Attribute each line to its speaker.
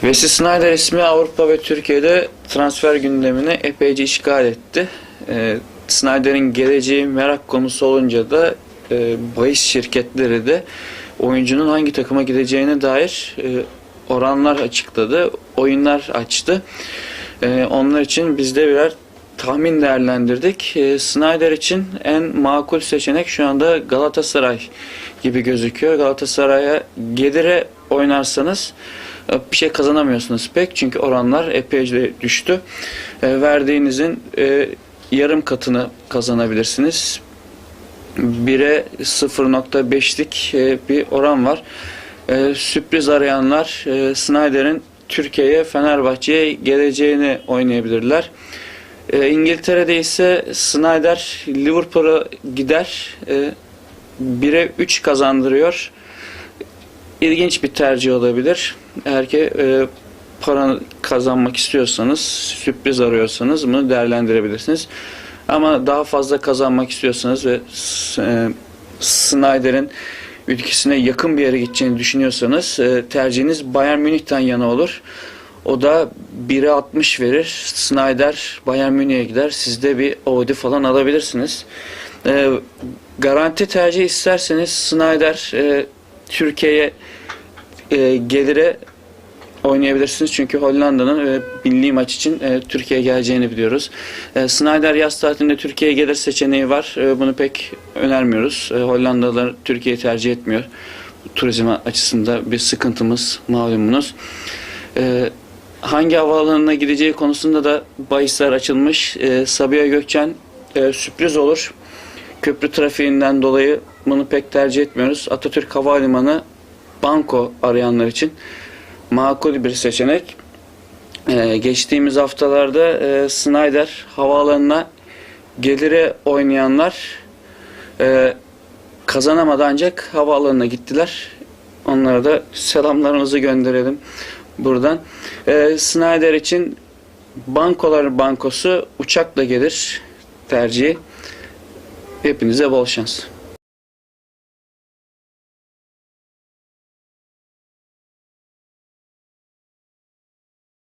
Speaker 1: Wesley Sneijder ismi Avrupa ve Türkiye'de transfer gündemini epeyce işgal etti. Ee, Snyder'in geleceği merak konusu olunca da e, bahis şirketleri de oyuncunun hangi takıma gideceğine dair e, oranlar açıkladı, oyunlar açtı. E, onlar için biz de birer tahmin değerlendirdik. E, Snyder için en makul seçenek şu anda Galatasaray gibi gözüküyor. Galatasaray'a gelire oynarsanız e, bir şey kazanamıyorsunuz pek çünkü oranlar epeyce düştü. E, verdiğinizin e, yarım katını kazanabilirsiniz. 1'e 0.5'lik e, bir oran var. E, sürpriz arayanlar Snyder'in Türkiye'ye, Fenerbahçe'ye geleceğini oynayabilirler. E, İngiltere'de ise Snyder Liverpool'a gider. E, 1'e 3 kazandırıyor. İlginç bir tercih olabilir. Eğer ki e, para kazanmak istiyorsanız, sürpriz arıyorsanız bunu değerlendirebilirsiniz. Ama daha fazla kazanmak istiyorsanız ve e, Snyder'in ülkesine yakın bir yere gideceğini düşünüyorsanız e, tercihiniz Bayern Münih'ten yana olur. O da 1'e 60 verir. Snyder Bayern Münih'e gider. Siz de bir Audi falan alabilirsiniz. E, garanti tercih isterseniz Snyder e, Türkiye'ye e, gelire oynayabilirsiniz. Çünkü Hollanda'nın e, milli maç için e, Türkiye'ye geleceğini biliyoruz. E, Snyder yaz tatilinde Türkiye'ye gelir seçeneği var. E, bunu pek önermiyoruz. E, Hollandalılar Türkiye'yi tercih etmiyor. Turizm açısında bir sıkıntımız malumunuz. E, hangi havaalanına gideceği konusunda da bahisler açılmış. E, Sabiha Gökçen e, sürpriz olur. Köprü trafiğinden dolayı bunu pek tercih etmiyoruz. Atatürk Havalimanı banko arayanlar için makul bir seçenek. Ee, geçtiğimiz haftalarda e, Snyder havaalanına gelire oynayanlar e, kazanamadı ancak havaalanına gittiler. Onlara da selamlarımızı gönderelim buradan. E, Snyder için bankolar bankosu uçakla gelir tercihi. Hepinize bol şans.